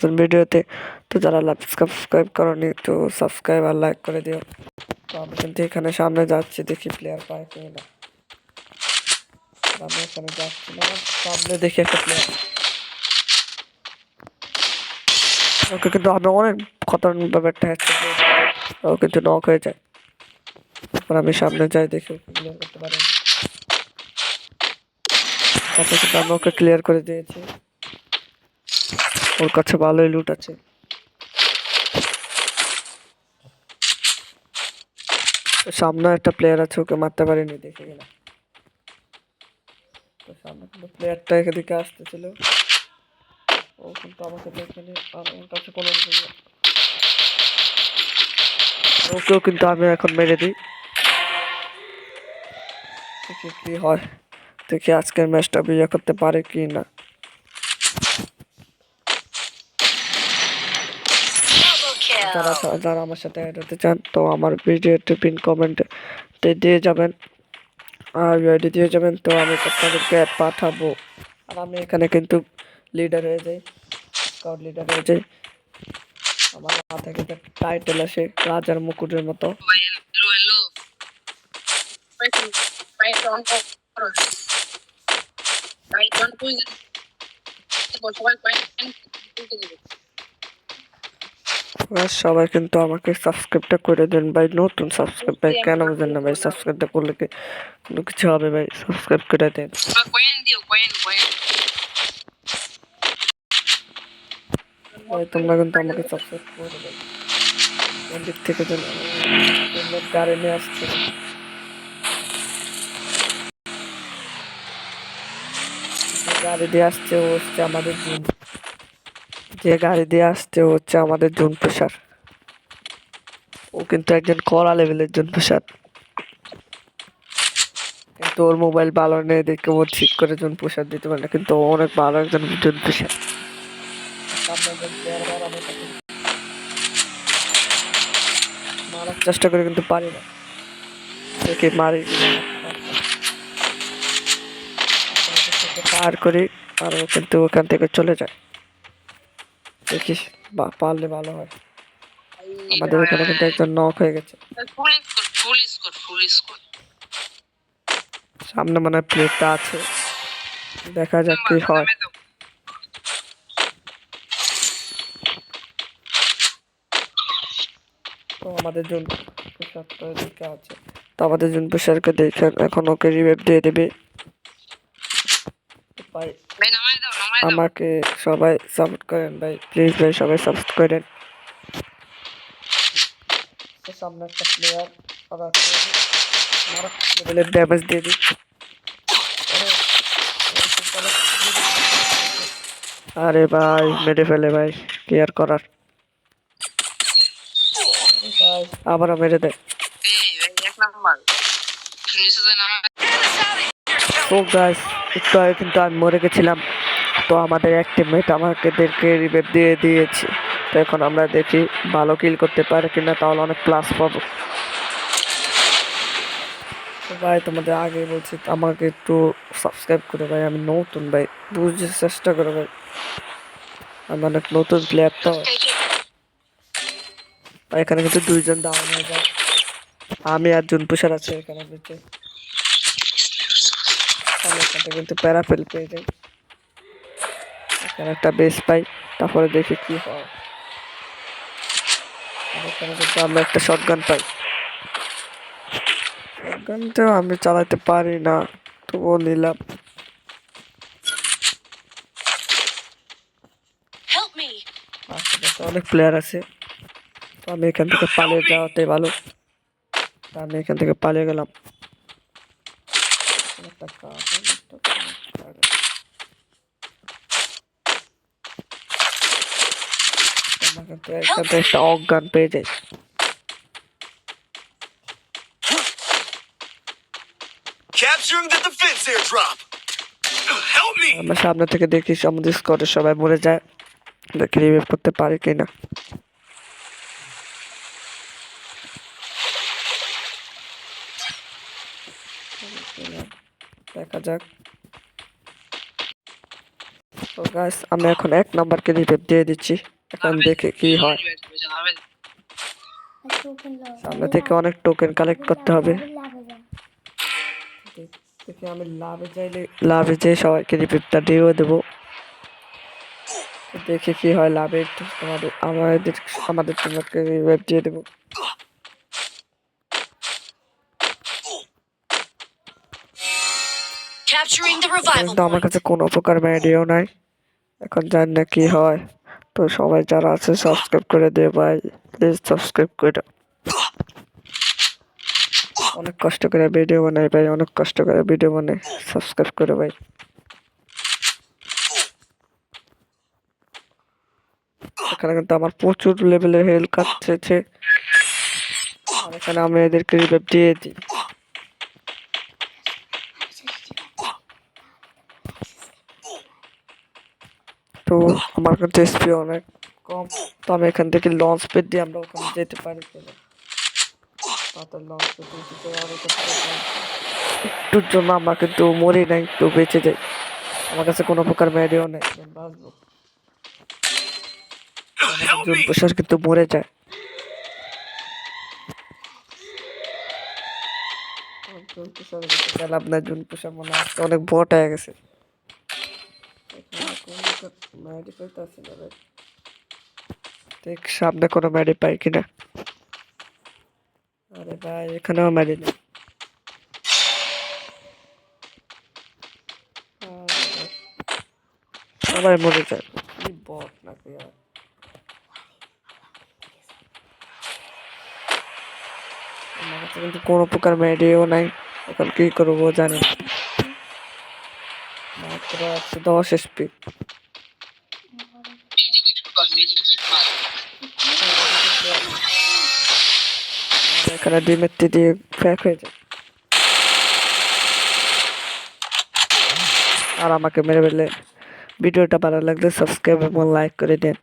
নতুন ভিডিওতে, তো যারা লাভ সাবস্ক্রাইব করনি, তো সাবস্ক্রাইব আর লাইক করে দিও। তো আমি কিন্তু এখানে সামনে যাচ্ছি, দেখি প্লেয়ার পায় কি না আমি এখানে যাচ্ছি না, সামনে দেখি একটা প্লেয়ার ওকে কিন্তু আমি অনেক খতরনাক একটা হ্যাচটা ও কিন্তু নক হয়ে যায়। তারপর আমি সামনে যাই, দেখি ক্লিয়ার করতে পারি। তারপর কিন্তু আমি ওকে ক্লিয়ার করে দিয়েছি। ওর কাছে ভালোই লুট আছে। সামনে একটা প্লেয়ার আছে, ওকে মারতে পারিনি, দেখে গেলাম। তো সামনে প্লেয়ারটা ও কিন্তু আমাকে ওর কাছে কোনো ওকেও কিন্তু আমি এখন মেরে দিই। দেখি হয়। দেখি আজকের ম্যাচটা বিয়ে করতে পারে কি না। যারা যারা আমার সাথে অ্যাড হতে চান তো আমার ভিডিওতে পিন কমেন্টে দিয়ে যাবেন আর আইডি দিয়ে যাবেন তো আমি আপনাদেরকে অ্যাড পাঠাবো আর আমি এখানে কিন্তু লিডার হয়ে যাই স্কাউট লিডার হয়ে যাই আমার মাথায় কিন্তু টাইটেল আসে রাজার মুকুটের মতো hello, আর সবাই কিন্তু আমাকে সাবস্ক্রাইবটা করে দেন ভাই। নতুন সাবস্ক্রাইব ভাই কেন বুঝেন না ভাই? সাবস্ক্রাইবটা করলে কি কোনো কিছু হবে ভাই? সাবস্ক্রাইব করে দেন। কয়েন দিও কয়েন কয়েন। ভাই তোমরা কিন্তু আমাকে সাবস্ক্রাইব করে দেন। কোন দিক থেকে যেন গাড়ি নিয়ে আসছে। গাড়ি দিয়ে আসছে ও হচ্ছে আমাদের জুন যে গাড়ি দিয়ে আসছে হচ্ছে আমাদের জুন প্রসার ও কিন্তু একজন কড়া লেভেলের জুন প্রসাদ। কিন্তু ওর মোবাইল ভালো নেই দেখে ও ঠিক করে জুন প্রসাদ দিতে পারে না, কিন্তু অনেক ভালো একজন জুন প্রসাদ। মারার চেষ্টা করে কিন্তু পারি না। দেখি মারি পার করি, আর কিন্তু ওখান থেকে চলে যায়। দেখিস পারলে ভালো হয়। আমাদের ওখানে কিন্তু একজন নক হয়ে গেছে। সামনে মানে প্লেটটা আছে। দেখা যাক কি হয়। তো আমাদের জন প্রসাদটা এদিকে আছে। তো আমাদের জন প্রসাদকে দেখে এখন ওকে রিভাইভ দিয়ে দেবে। ভাই আমাকে সবাই সাপোর্ট করেন ভাই প্লিজ ভাই সবাই সাপোর্ট করেন। সামনে একটা প্লেয়ার লেভেলের ড্যামেজ দিয়ে দিই। আরে ভাই মেরে ফেলে ভাই কি আর করার? আবারও মেরে দেয়। ও গাইস একটু আগে কিন্তু আমি মরে গেছিলাম। তো আমাদের এক টিমমেট আমাদেরকে রিভেভ দিয়ে দিয়েছে। তো এখন আমরা দেখি ভালো কিল করতে পারে কিনা, তাহলে অনেক প্লাস পাবো। ভাই, তোমাদের আগে বলছি, আমাকে একটু সাবস্ক্রাইব করে ভাই, আমি নতুন ভাই বুঝতে চেষ্টা করো ভাই। আমি অনেক নতুন প্লেয়ার তো। এখানে কিন্তু দুইজন ডাউন হয়ে যায়। আমি আর জুন পুষার আছে এখানে। কিন্তু এখান থেকে পেয়ে যাই। এখানে একটা বেস পাই তারপরে দেখি কি হয়। আর এখানে কিন্তু আমরা একটা শটগান পাই। শটগানটাও আমি চালাতে পারি না তবুও নিলাম। অনেক প্লেয়ার আছে তো আমি এখান থেকে পালিয়ে যাওয়াতে ভালো। তো আমি এখান থেকে পালিয়ে গেলাম। একটা কাজ আছে, একটা কাজ আছে। একটা অজ্ঞান পেয়ে me! আমরা সামনে থেকে দেখি আমাদের স্কোয়াডের সবাই মরে যায়। দেখি রিভিভ করতে পারি কিনা দেখা যাক। তো গাইস আমি এখন এক নাম্বারকে রিপেপ দিয়ে দিচ্ছি। এখন দেখে কি হয়। সামনে থেকে অনেক টোকেন কালেক্ট করতে হবে। দেখি আমি লাভে চাইলে লাভে যেয়ে সবাইকে রিপিটটা দিয়েও দেবো। দেখি কি হয় লাভে একটু আমাদের আমাদের আমাদের তোমাকে রিভাইভ দিয়ে দেবো। আমার কাছে কোনো প্রকার ম্যাডিও নাই। এখন জানি না কি হয়। তো সবাই যারা আছে সাবস্ক্রাইব করে দে ভাই। প্লিজ সাবস্ক্রাইব করে। অনেক কষ্ট করে ভিডিও বানাই ভাই, অনেক কষ্ট করে ভিডিও বানাই। সাবস্ক্রাইব করে ভাই। এখানে কিন্তু আমার প্রচুর লেভেলের হেল কাটছে এখানে আমি এদেরকে রিভাইভ দিয়ে দিই। তো আমার কাছে এসপি অনেক কম। তো আমি এখান থেকে লঞ্চ পেট দিয়ে আমরা ওখানে যেতে পারি লঞ্চ একটুর জন্য আমরা কিন্তু মরি নাই তো বেঁচে যাই। আমার কাছে কোনো প্রকার ম্যাডিও নেই বাঁচবো! প্রসার কিন্তু মরে যায়। জুন প্রসাদ মনে হচ্ছে অনেক বট হয়ে গেছে। ম্যাডি পাইতেছি না ভাই। দেখ সামনে কোনো ম্যাডি পাই কিনা। আরে ভাই এখানেও ম্যাডি নেই। সবাই মরে যায়। কি বট নাকি আর। আমার কাছে কিন্তু কোনো প্রকার মেডিও নাই। এখন কি করব জানি মাত্র একশো দশ এসপি এখানে ডিমের টি দিয়ে ফ্যাক আর আমাকে মেরে ফেলে ভিডিওটা ভালো লাগলে সাবস্ক্রাইব এবং লাইক করে দেন।